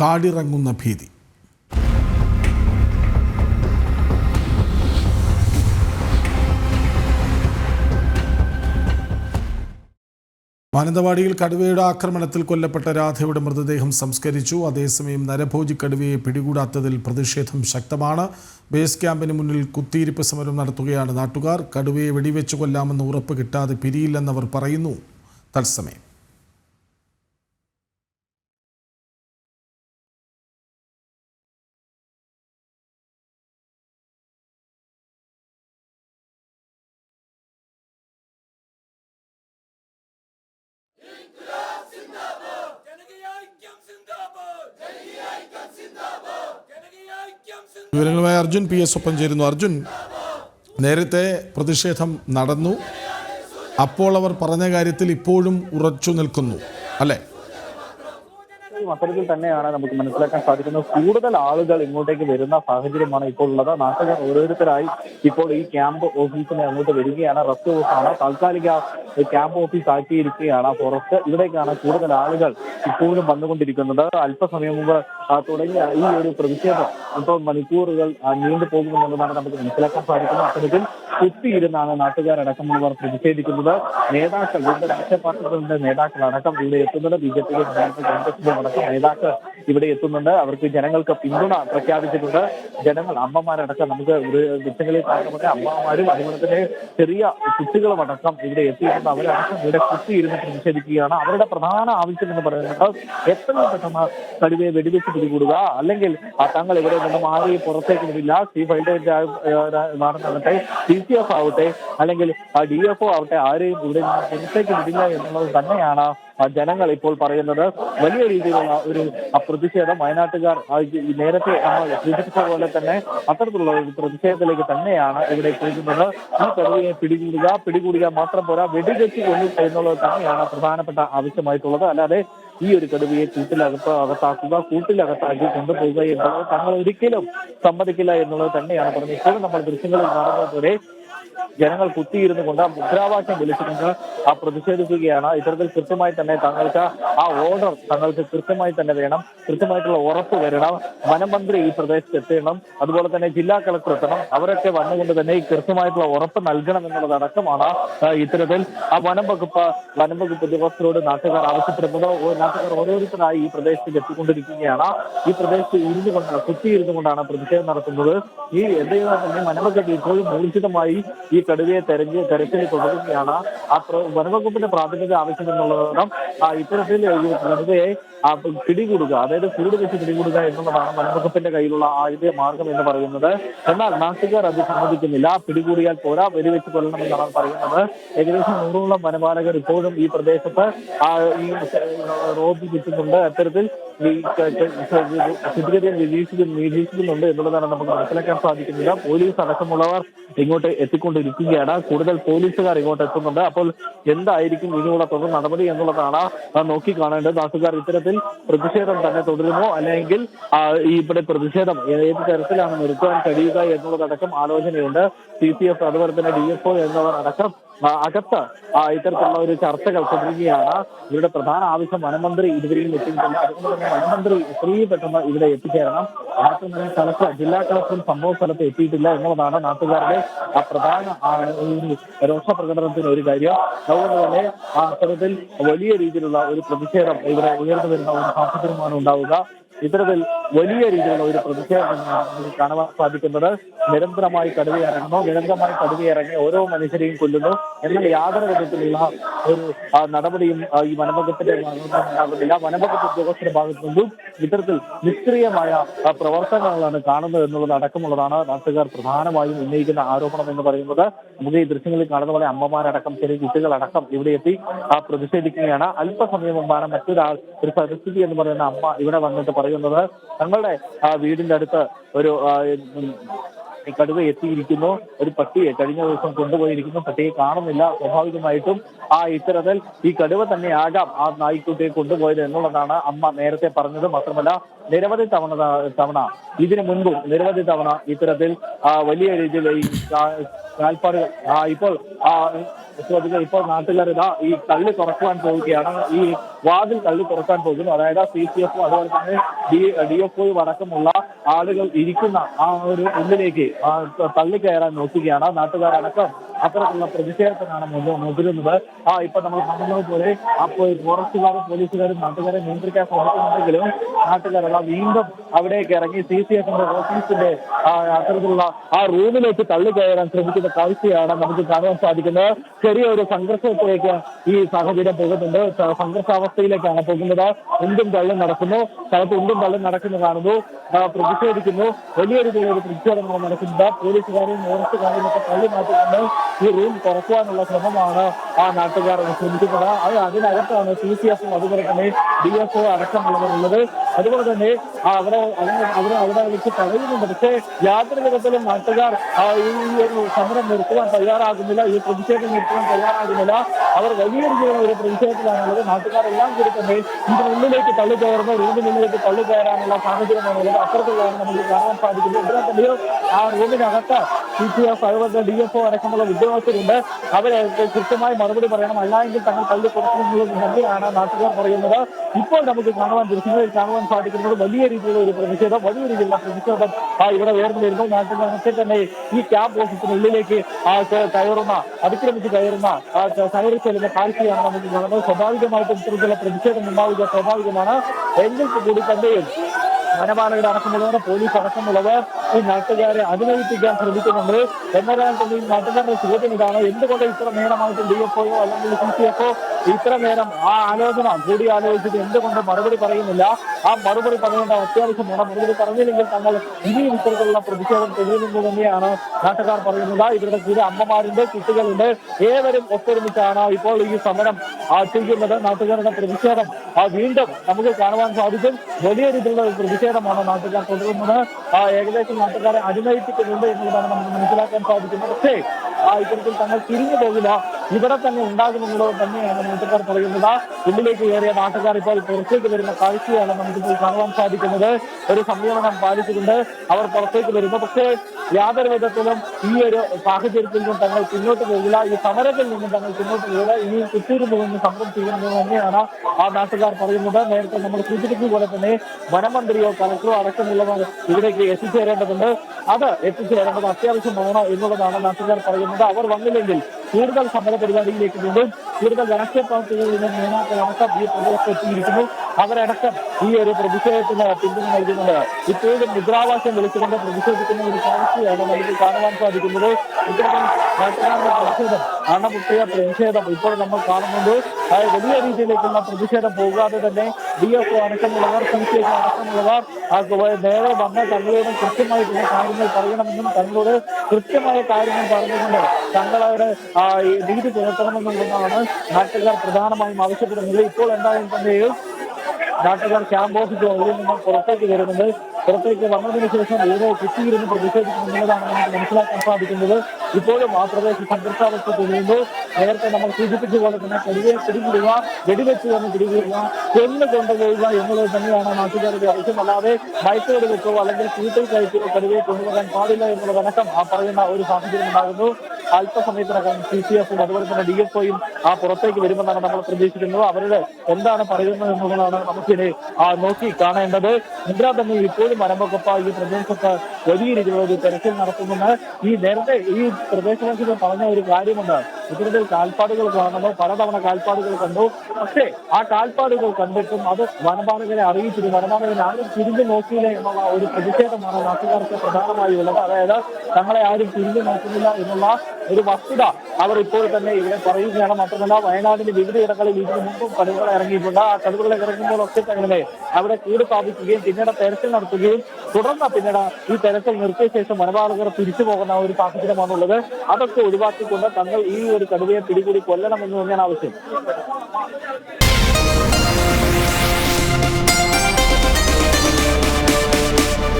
കാടിറങ്ങുന്ന ഭീതി. മാനന്തവാടിയിൽ കടുവയുടെ ആക്രമണത്തിൽ കൊല്ലപ്പെട്ട രാധയുടെ മൃതദേഹം സംസ്കരിച്ചു. അതേസമയം നരഭോജി കടുവയെ പിടികൂടാത്തതിൽ പ്രതിഷേധം ശക്തമാണ്. ബേസ് ക്യാമ്പിന് മുന്നിൽ കുത്തിയിരിപ്പ് സമരം നടത്തുകയാണ് നാട്ടുകാർ. കടുവയെ വെടിവെച്ച് കൊല്ലാമെന്ന് ഉറപ്പ് കിട്ടാതെ പിരിയില്ലെന്നവർ പറയുന്നു. തത്സമയം. വിവരങ്ങളുമായി അർജുൻ പി എസ് ഒപ്പം ചേരുന്നു. അർജുൻ നേരത്തെ പ്രതിഷേധം നടന്നു. അപ്പോൾ അവർ പറഞ്ഞ കാര്യത്തിൽ ഇപ്പോഴും ഉറച്ചു നിൽക്കുന്നു അല്ലേ? അത്തരത്തിൽ തന്നെയാണ് നമുക്ക് മനസ്സിലാക്കാൻ സാധിക്കുന്നത്. കൂടുതൽ ആളുകൾ ഇങ്ങോട്ടേക്ക് വരുന്ന സാഹചര്യമാണ് ഇപ്പോൾ ഉള്ളത്. നാട്ടുകാർ ഓരോരുത്തരായി ഇപ്പോൾ ഈ ക്യാമ്പ് ഓഫീസിന് അങ്ങോട്ട് വരികയാണ്. റെസ്റ്റ് ഹൗസാണ്. താൽക്കാലിക ക്യാമ്പ് ഓഫീസ് ആക്കിയിരിക്കുകയാണ്. ഫോറസ്റ്റ് ഇവിടേക്കാണ് കൂടുതൽ ആളുകൾ ഇപ്പോഴും വന്നുകൊണ്ടിരിക്കുന്നത്. അല്പസമയം മുമ്പ് തുടങ്ങിയ ഈ ഒരു പ്രതിഷേധം ഇപ്പോൾ മണിക്കൂറുകൾ നീണ്ടു പോകുമെന്നുള്ളതാണ് നമുക്ക് മനസ്സിലാക്കാൻ സാധിക്കുന്നത്. അത്തരത്തിൽ കുത്തിയിരുന്നാണ് നാട്ടുകാരടക്കമുള്ളവർ പ്രതിഷേധിക്കുന്നത്. നേതാക്കൾ വിവിധ രാഷ്ട്രീയ പാർട്ടികളുടെ നേതാക്കൾ അടക്കം ഇവിടെ എത്തുന്നത്. ബി ജെ പിയുടെ കോൺഗ്രസിന്റെ അടക്കം നേതാക്കൾ ഇവിടെ എത്തുന്നുണ്ട്. അവർക്ക് ജനങ്ങൾക്ക് പിന്തുണ പ്രഖ്യാപിച്ചിട്ടുണ്ട്. ജനങ്ങൾ അമ്മമാരടക്കം നമുക്ക് ഒരു ദൃശ്യങ്ങളിൽ കാണുമ്പോൾ അമ്മമാരും അതുപോലെ തന്നെ ചെറിയ കുട്ടികളും അടക്കം ഇവിടെ എത്തിയിട്ടുണ്ട്. അവരടക്കം ഇവിടെ കുത്തിയിരുന്ന് പ്രതിഷേധിക്കുകയാണ് അവരുടെ പ്രധാന ആവശ്യം എന്ന് പറയുന്നത് എത്രയും പെട്ടെന്ന് കടുവയെ വെടിവെച്ച് പിടികൂടുക. അല്ലെങ്കിൽ തങ്ങൾ ഇവിടെ നിന്ന് മാറി പുറത്തേക്ക് വിടില്ല. സി ഫൈൽഡ് നടന്നാകട്ടെ സി സി എഫ് ആവട്ടെ അല്ലെങ്കിൽ ഡി എഫ് ഒ ആവട്ടെ ആരെയും ഇവിടെ പുറത്തേക്ക് വിടില്ല എന്നുള്ളത് തന്നെയാണ് ജനങ്ങൾ ഇപ്പോൾ പറയുന്നത് വലിയ രീതിയിലുള്ള ഒരു പ്രതിഷേധം വയനാട്ടുകാർ നേരത്തെ നമ്മൾ സൂചിപ്പിച്ച പോലെ തന്നെ അത്തരത്തിലുള്ള ഒരു പ്രതിഷേധത്തിലേക്ക് തന്നെയാണ് ഇവിടെ പോകുന്നത് ഈ പ്രതിയെ പിടികൂടുക പിടികൂടുക മാത്രം പോരാ വെടിവെച്ച് കൊല്ലുക എന്നുള്ളത് തന്നെയാണ് പ്രധാനപ്പെട്ട ആവശ്യമായിട്ടുള്ളത്. അല്ലാതെ ഈ ഒരു കടുവയെ കൂട്ടിലകത്ത് അകത്താക്കുക കൂട്ടിലകത്താക്കി കൊണ്ടുപോകുക എന്നുള്ളത് തങ്ങൾ ഒരിക്കലും സമ്മതിക്കില്ല എന്നുള്ളത് തന്നെയാണ് പറഞ്ഞത്. ഇപ്പോഴും നമ്മൾ ദൃശ്യങ്ങളിൽ കാണുന്നത് പോലെ ജനങ്ങൾ കുത്തിയിരുന്നു കൊണ്ട് മുദ്രാവാക്യം വിളിച്ചുകൊണ്ട് ആ പ്രതിഷേധിക്കുകയാണ്. ഇത്തരത്തിൽ കൃത്യമായി തന്നെ തങ്ങൾക്ക് ആ ഓർഡർ തങ്ങൾക്ക് കൃത്യമായി തന്നെ വേണം. കൃത്യമായിട്ടുള്ള ഉറപ്പ് വരണം. വനമന്ത്രി ഈ പ്രദേശത്ത് എത്തണം. അതുപോലെ തന്നെ ജില്ലാ കളക്ടർ എത്തണം. അവരൊക്കെ വന്നുകൊണ്ട് തന്നെ ഈ കൃത്യമായിട്ടുള്ള ഉറപ്പ് നൽകണം എന്നുള്ളതടക്കമാണ് ഇത്തരത്തിൽ ആ വനം വകുപ്പ് വനം വകുപ്പ് ഉദ്യോഗസ്ഥരോട് നാട്ടുകാർ ആവശ്യപ്പെടുന്നത്. ഓ- നാട്ടുകാർ ഓരോരുത്തരായി ഈ പ്രദേശത്തേക്ക് എത്തിക്കൊണ്ടിരിക്കുകയാണ്. ഈ പ്രദേശത്ത് ഇരുന്നു കൊണ്ടാണ് കുത്തിയിരുന്നു കൊണ്ടാണ് പ്രതിഷേധം നടത്തുന്നത്. ഈ എന്തെങ്കിലും തന്നെ വനവകുപ്പ് ഇപ്പോഴും ഊർജിതമായി ഈ കടുവയെ തെരഞ്ഞ് തെരച്ചിൽ തുടരുകയാണ് ആ വനവകുപ്പിന്റെ പ്രാഥമിക ആവശ്യം എന്നുള്ളതും ആ ഇത്തരത്തിൽ കടുവയെ പിടികൂടുക അതായത് കൂട് വെച്ച് പിടികൂടുക എന്നുള്ളതാണ് വനവകുപ്പിന്റെ കയ്യിലുള്ള ആദ്യ മാർഗം എന്ന് പറയുന്നത്. എന്നാൽ നാട്ടുകാർ അത് സമ്മതിക്കുന്നില്ല. പിടികൂടിയാൽ പോരാ വെടിവെച്ച് കൊല്ലണമെന്നാണ് പറയുന്നത്. ഏകദേശം നൂറോളം വനപാലകർ ഇപ്പോഴും ഈ പ്രദേശത്ത് ഈ റോഡ് ചുറ്റുന്നുണ്ട് അത്തരത്തിൽ സ്ഥിതിഗതികൾ നിരീക്ഷിക്കുന്നു നിരീക്ഷിക്കുന്നുണ്ട് എന്നുള്ളതാണ് നമുക്ക് മനസ്സിലാക്കാൻ സാധിക്കുന്നില്ല പോലീസ് അടക്കമുള്ളവർ ഇങ്ങോട്ട് എത്തിക്കൊണ്ടിരിക്കുകയാണ്. കൂടുതൽ പോലീസുകാർ ഇങ്ങോട്ട് എത്തുന്നുണ്ട്. അപ്പോൾ എന്തായിരിക്കും ഇതിനുള്ള തുടർ നടപടി എന്നുള്ളതാണ് നോക്കി കാണേണ്ടത്. നാട്ടുകാർ ഇത്തരത്തിൽ പ്രതിഷേധം തന്നെ തുടരുമോ? അല്ലെങ്കിൽ ഇവിടെ പ്രതിഷേധം ഏത് തരത്തിലാണ് നിർത്താൻ കഴിയുക എന്നുള്ളതടക്കം ആലോചനയുണ്ട്. സി സി എഫ് അതുപോലെ തന്നെ ഡി എഫ് ഒ എന്നിവർ അടക്കം അകത്ത് ഇത്തരത്തിലുള്ള ഒരു ചർച്ചകൾ തുടരുകയാണ്. ഇവരുടെ പ്രധാന ആവശ്യം വനമന്ത്രി ഇതുവരെയും എത്തിയിട്ടുണ്ട് അതുകൊണ്ട് തന്നെ വനമന്ത്രി എത്രയും പെട്ടെന്ന് ഇവിടെ എത്തിച്ചേരണം. മാത്രമല്ല കളക്ടർ ജില്ലാ കളക്ടർ സംഭവ സ്ഥലത്ത് എത്തിയിട്ടില്ല എന്നുള്ളതാണ് നാട്ടുകാരുടെ പ്രധാന ആ, ഒരു കാര്യം. അതുകൊണ്ട് തന്നെ ആ അത്തരത്തിൽ വലിയ രീതിയിലുള്ള ഒരു പ്രതിഷേധം ഇവിടെ ഉയർന്നു വരുന്ന ഒരു സാഹചര്യമാണ് ഉണ്ടാവുക. ഇത്തരത്തിൽ വലിയ രീതിയിലുള്ള ഒരു പ്രതിഷേധം തന്നെയാണ് നമുക്ക് കാണുവാൻ സാധിക്കുന്നത്. നിരന്തരമായി കടുവയിറങ്ങുന്നു. നിരന്തരമായി കടുവയിറങ്ങി ഓരോ മനുഷ്യരെയും കൊല്ലുന്നു. എന്നാൽ യാതൊരു വിധത്തിലുള്ള ഒരു നടപടിയും ഈ വനംവകുപ്പിന്റെ ഭാഗത്തുനിന്നുണ്ടാകുന്നില്ല. വനംവകുപ്പ് ഉദ്യോഗസ്ഥരുടെ ഭാഗത്തു നിന്നും ഇത്തരത്തിൽ നിഷ്ക്രിയമായ പ്രവർത്തനങ്ങളാണ് കാണുന്നത് എന്നുള്ളത് അടക്കമുള്ളതാണ് നാട്ടുകാർ പ്രധാനമായും ഉന്നയിക്കുന്ന ആരോപണം എന്ന് പറയുന്നത്. നമുക്ക് ഈ ദൃശ്യങ്ങളിൽ കാണുന്ന പോലെ അമ്മമാരടക്കം ചെറിയ കുട്ടികളടക്കം ഇവിടെ എത്തി പ്രതിഷേധിക്കുകയാണ്. അല്പസമയം മുമ്പാണ് മറ്റൊരാൾ ഒരു പരിസ്ഥിതി എന്ന് പറയുന്ന അമ്മ ഇവിടെ വന്നിട്ട് പറയുന്നത് തങ്ങളുടെ വീടിന്റെ അടുത്ത് ഒരു കടുവ എത്തിയിരിക്കുന്നു. ഒരു പട്ടിയെ കഴിഞ്ഞ ദിവസം കൊണ്ടുപോയിരിക്കുന്നു. പട്ടിയെ കാണുന്നില്ല. സ്വാഭാവികമായിട്ടും ആ ഇത്തരത്തിൽ ഈ കടുവ തന്നെ ആകാം ആ നായ്ക്കുട്ടിയെ കൊണ്ടുപോയത് എന്നുള്ളതാണ് അമ്മ നേരത്തെ പറഞ്ഞത്. മാത്രമല്ല നിരവധി തവണ തവണ ഇതിനു മുൻപും നിരവധി തവണ ഇത്തരത്തിൽ വലിയ രീതിയിൽ കാൽപ്പാടുകൾ ആ ഇപ്പോൾ ഇപ്പോൾ നാട്ടുകാർ ഇതാ ഈ തള്ളി തുറക്കുവാൻ പോവുകയാണ്. ഈ വാതിൽ തള്ളി തുറക്കാൻ പോകുന്നു. അതായത് സി സി എഫ് അതുപോലെ തന്നെ ഡി ഡി എഫ് ഒയും അടക്കമുള്ള ആളുകൾ ഇരിക്കുന്ന ആ ഒരു ഉള്ളിലേക്ക് തള്ളി കയറാൻ നോക്കുകയാണ് നാട്ടുകാരടക്കം. അത്തരത്തിലുള്ള പ്രതിഷേധത്തിനാണ് മുതിരുന്നത് ആ ഇപ്പൊ നമ്മൾ കാണുന്നത് പോലെ അപ്പോൾ ഫോറസ്റ്റുകാരും പോലീസുകാരും നാട്ടുകാരെ നിയന്ത്രിക്കാൻ ശ്രമിക്കുന്നുണ്ടെങ്കിലും നാട്ടുകാരല്ല വീണ്ടും അവിടേക്ക് ഇറങ്ങി സി സി എഫിന്റെ ഓഫീസിന്റെ അത്തരത്തിലുള്ള ആ റൂമിലേക്ക് തള്ളി കയറാൻ ശ്രമിക്കുന്ന കാഴ്ചയാണ് നമുക്ക് കാണുവാൻ സാധിക്കുന്നത്. ചെറിയൊരു സംഘർഷത്തിലേക്ക് ഈ സാഹചര്യം പോകുന്നുണ്ട്. സംഘർഷാവസ്ഥയിലേക്കാണ് പോകുന്നത്. ഉണ്ടും തള്ളും നടക്കുന്നു. സ്ഥലത്ത് ഉണ്ടും തള്ളും നടക്കുന്നു കാണുന്നു. പ്രതിഷേധിക്കുന്നു. വലിയൊരു രീതിയിലുള്ള ഒരു പ്രതിഷേധമാണ് നടക്കുന്നത്. പോലീസുകാരെയും ഫോറസ്റ്റുകാരെയും ഒക്കെ തള്ളി മാറ്റിക്കൊണ്ട് ഈ റൂം തുറക്കുവാനുള്ള ശ്രമമാണ് ആ നാട്ടുകാർ ശ്രമിക്കുന്നത്. അത് അതിനകത്താണ് സി സി എഫും അതുപോലെ തന്നെ ഡി എഫ് ഒ അടക്കമുള്ളവർ അതുപോലെ തന്നെ അവിടെ അവരെ അവിടെ വെച്ച് തടയുന്നുണ്ട് പക്ഷേ യാതൊരു വിധത്തിലും നാട്ടുകാർ ഈ ഒരു സമരം നിർത്തുവാൻ തയ്യാറാകുന്നില്ല ഈ പ്രതിഷേധം നിർത്തുവാൻ തയ്യാറാകുന്നില്ല. അവർ വലിയ രീതിയിലുള്ള ഒരു പ്രതിഷേധത്തിലാണുള്ളത്. നാട്ടുകാരെല്ലാം കൂടി തന്നെ ഇതിനുള്ളിലേക്ക് തള്ളി കയറുന്ന റൂമിനുള്ളിലേക്ക് തള്ളി കയറാനുള്ള സാഹചര്യമാണുള്ളത്. അത്തരത്തിലാണ് നമുക്ക് കാണാൻ സാധിക്കുന്നത്. ഇവിടെ തന്നെയോ ആ റൂമിനകത്ത് സി പി എഫ് അതുപോലെ ഡി എഫ് ഒ അടക്കമുള്ള ഉദ്യോഗസ്ഥരുണ്ട്. അവരെ കൃത്യമായി മറുപടി പറയണം. അല്ലായെങ്കിൽ തങ്ങൾ തള്ളി കൊടുക്കുമെന്നുള്ളത് നന്ദിയാണ് നാട്ടുകാർ പറയുന്നത്. ഇപ്പോൾ നമുക്ക് കാണുവാൻ ദൃശ്യങ്ങളിൽ കാണുവാൻ സാധിക്കുന്നത് വലിയ രീതിയിലുള്ള ഒരു പ്രതിഷേധം വലിയ രീതിയിലുള്ള പ്രതിഷേധം ഇവിടെ ഉയർന്നു വരുന്നു നാട്ടുകാരൊക്കെ തന്നെ ഈ ക്യാമ്പ് ഓഫീസിനുള്ളിലേക്ക് കയറുന്ന അതിക്രമിച്ച് കയറുന്ന കയറി ചെല്ലുന്ന കാഴ്ചയാണ് നമുക്ക് കാണുന്നത്. സ്വാഭാവികമായിട്ടും ഇത്തരത്തിലുള്ള പ്രതിഷേധം ഉണ്ടാവുക സ്വാഭാവികമാണ്. എങ്കിൽ കൂടി തന്നെയും വനപാലകർ അടക്കമുള്ളവർ പോലീസ് അടക്കമുള്ളവർ ഈ നാട്ടുകാരെ അനുനയിപ്പിക്കാൻ ശ്രമിക്കുന്നുണ്ട്. എന്നതാണ് തന്നെ ഈ നാട്ടുകാരുടെ ചോദ്യം ഇതാണ്. എന്തുകൊണ്ട് ഇത്ര നേരമായിട്ട് ഡി എഫ് ഒയോ അല്ലെങ്കിൽ സി സി എഫ് ഒ ഇത്ര നേരം ആ ആലോചന കൂടി ആലോചിച്ചിട്ട് എന്തുകൊണ്ട് മറുപടി പറയുന്നില്ല? ആ മറുപടി പറയേണ്ട അത്യാവശ്യമാണ് മറുപടി പറഞ്ഞില്ലെങ്കിൽ തങ്ങൾ ഇനിയും ഇത്തരത്തിലുള്ള പ്രതിഷേധം തെളിയുന്നത് തന്നെയാണ് നാട്ടുകാർ പറയുന്നത്. ഇവരുടെ കൂടെ അമ്മമാരുണ്ട് കുട്ടികളുണ്ട്. ഏവരും ഒത്തൊരുമിച്ചാണ് ഇപ്പോൾ ഈ സമരം ചെയ്യുന്നത്. നാട്ടുകാരുടെ പ്രതിഷേധം വീണ്ടും നമുക്ക് കാണുവാൻ സാധിക്കും. വലിയ രീതിയിലുള്ള പ്രതിഷേധമാണ് നാട്ടുകാർ തുടരുന്നത്. ഏകദേശം നാട്ടുകാരെ അനുനയിപ്പിക്കുന്നുണ്ട് എന്നുള്ളതാണ് നമുക്ക് മനസ്സിലാക്കാൻ സാധിക്കുന്നത്. പക്ഷേ ആ ഇത്തരത്തിൽ തങ്ങൾ തിരിഞ്ഞു പോകില്ല. ഇവിടെ തന്നെ ഉണ്ടാകുമെന്നുള്ളത് തന്നെയാണ് നാട്ടുകാർ പറയുന്നത്. ഉള്ളിലേക്ക് കയറിയ നാട്ടുകാർ ഇപ്പോൾ പുറത്തേക്ക് വരുന്ന കാഴ്ചയാണ് നമുക്കിപ്പോൾ കാണുവാൻ സാധിക്കുന്നത്. ഒരു സംയമനം പാലിച്ചുകൊണ്ട് അവർ പുറത്തേക്ക് വരുന്നു. പക്ഷേ യാതൊരു വിധത്തിലും ഈ ഒരു സാഹചര്യത്തിൽ നിന്നും തങ്ങൾ പിന്നോട്ട് പോകില്ല. ഈ സമരത്തിൽ നിന്നും തങ്ങൾ പിന്നോട്ട് പോകില്ല. ഇനി കുത്തിയിരുന്നു നിന്ന് സമരം ചെയ്യുന്നത് തന്നെയാണ് ആ നാട്ടുകാർ പറയുന്നത്. നേരത്തെ നമ്മൾ സൂചിപ്പിച്ച പോലെ തന്നെ വനമന്ത്രിയോ കളക്ടറോ അടക്കമുള്ളവർ ഇവിടേക്ക് എത്തിച്ചേരേണ്ടതുണ്ട്. അത് എത്തിച്ചേരേണ്ടത് അത്യാവശ്യമാണ് എന്നുള്ളതാണ് നാട്ടുകാർ പറയുന്നത്. അവർ വന്നില്ലെങ്കിൽ കൂടുതൽ സമര പരിപാടിയിലേക്ക് വീണ്ടും കൂടുതൽ രാഷ്ട്രീയ പാർട്ടികളിൽ നിന്ന് നേതാക്കളടക്കം ഈ പ്രദേശത്ത് എത്തിയിരിക്കുന്നു അവരടക്കം ഈ ഒരു പ്രതിഷേധത്തിന് പിന്തുണ നൽകുന്നത് ഇപ്പോഴും മുദ്രാവാക്യം വിളിച്ചുകൊണ്ട് പ്രതിഷേധിക്കുന്ന ഒരു കാഴ്ചയാണ് നമുക്ക് കാണുവാൻ സാധിക്കുന്നത്. ഇത്തരം നാട്ടുകാരുടെ പ്രതിഷേധം അണമുട്ടിയ പ്രതിഷേധം ഇപ്പോൾ നമ്മൾ കാണുന്നുണ്ട്. വലിയ രീതിയിലേക്കുള്ള പ്രതിഷേധം പോകാതെ തന്നെ ഡി എഫ് ഒ അടക്കമുള്ളവർ സി പി എഫ് അടക്കമുള്ളവർ നേരെ വന്ന തങ്ങളോട് കൃത്യമായിട്ടുള്ള കാര്യങ്ങൾ പറയണമെന്നും തങ്ങളോട് കൃത്യമായ കാര്യങ്ങൾ പറഞ്ഞുകൊണ്ട് തങ്ങളുടെ നീതി പുലർത്തണമെന്നുള്ളതാണ് നാട്ടുകാർ പ്രധാനമായും ആവശ്യപ്പെടുന്നത് ഇപ്പോൾ എന്തായാലും തന്നെയും നാട്ടുകാർ ക്യാമ്പ് ഓഫീസ് വഴിയിൽ നിന്നും പുറത്തേക്ക് വരുന്നുണ്ട് പുറത്തേക്ക് വന്നതിന് ശേഷം ഏതോ കുത്തിയിരുന്ന് പ്രതിഷേധിക്കുന്നുള്ളതാണ് നമുക്ക് മനസ്സിലാക്കാൻ സാധിക്കുന്നത്. ഇപ്പോഴും ആ പ്രദേശം സംഘർഷാവസ്ഥ തുടരുന്നു നേരത്തെ നമ്മൾ സൂചിപ്പിച്ച പോലെ തന്നെ കടുവയെ പിടികൂടുക വെടിവെച്ച് തന്നെ പിടികൂടുക കൊന്നു കൊണ്ടുപോവുക എന്നുള്ളത് തന്നെയാണ് നാട്ടുകാരുടെ ആവശ്യം അല്ലാതെ മയക്കുവെടി വെക്കോ അല്ലെങ്കിൽ കൂട്ടിൽ കയറ്റിയോ കടുവയെ കൊണ്ടുപോകാൻ പാടില്ല എന്നുള്ളതടക്കം ആ പറയുന്ന ഒരു സാഹചര്യം ഉണ്ടാകുന്നു. അല്പസമയത്തിനകം സി സി എഫും അതുപോലെ തന്നെ ഡി എഫ് ഒയും ആ പുറത്തേക്ക് വരുമെന്നാണ് നമ്മൾ പ്രതീക്ഷിക്കുന്നത് അവരുടെ എന്താണ് പറയുന്നത് എന്നുള്ളതാണ് നമുക്കിനി നോക്കി കാണേണ്ടത്. ഇന്ദിരാ തന്നെ ഇപ്പോഴും മരമ്പക്കൊപ്പ ഈ പ്രദേശത്ത് വലിയ രീതിയിലുള്ള ഒരു തെരച്ചിൽ നടത്തുമെന്ന് ഈ നേരത്തെ ഈ പ്രദേശവാസികൾ പറഞ്ഞ ഒരു കാര്യമുണ്ട്. ഇത്തരത്തിൽ കാൽപ്പാടുകൾ കാണുന്നു. പലതവണ കാൽപ്പാടുകൾ കണ്ടു. പക്ഷേ ആ കാൽപ്പാടുകൾ കണ്ടിട്ടും അത് വനപാലകരെ അറിയിച്ചിട്ട് വനപാലകൻ ആരും തിരിഞ്ഞു നോക്കിയില്ല എന്നുള്ള ഒരു പ്രതിഷേധമാണ് നാട്ടുകാർക്ക് പ്രധാനമായി ഉള്ളത് അതായത് തങ്ങളെ ആരും തിരിഞ്ഞു നോക്കുന്നില്ല എന്നുള്ള ഒരു വസ്തുത അവർ ഇപ്പോൾ തന്നെ ഇവിടെ പറയുകയാണ് മാത്രമല്ല വയനാടിന്റെ വിവിധയിടങ്ങളിൽ ഇതിനു മുമ്പും കടുവകൾ ഇറങ്ങിയിട്ടുണ്ട്. ആ കടുവകൾ ഇറങ്ങുമ്പോഴൊക്കെ തന്നെ അവിടെ കൂട് സ്ഥാപിക്കുകയും പിന്നീട് തെരച്ചിൽ നടത്തുകയും തുടർന്ന് പിന്നീട് ഈ തെരച്ചിൽ നിർത്തിയ ശേഷം വനപാലകർ തിരിച്ചു പോകുന്ന ഒരു സാഹചര്യമാണുള്ളത്. അതൊക്കെ ഒഴിവാക്കിക്കൊണ്ട് തങ്ങൾ ഈ ഒരു കടുവയെ പിടികൂടി കൊല്ലണമെന്ന് തന്നെയാണ് ആവശ്യം.